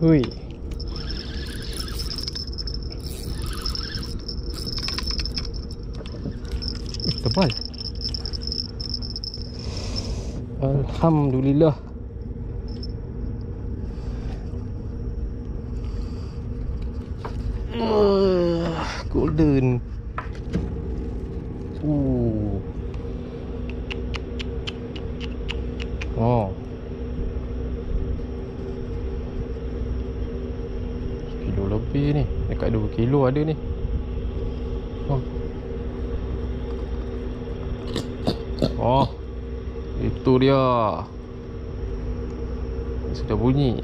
Hui. Eh, Tebal. Alhamdulillah. Uh, golden. Ooh. Oh. Kilo lebih ni. Dekat 2 kilo ada ni. Oh. Oh. Itu dia. Sudah bunyi.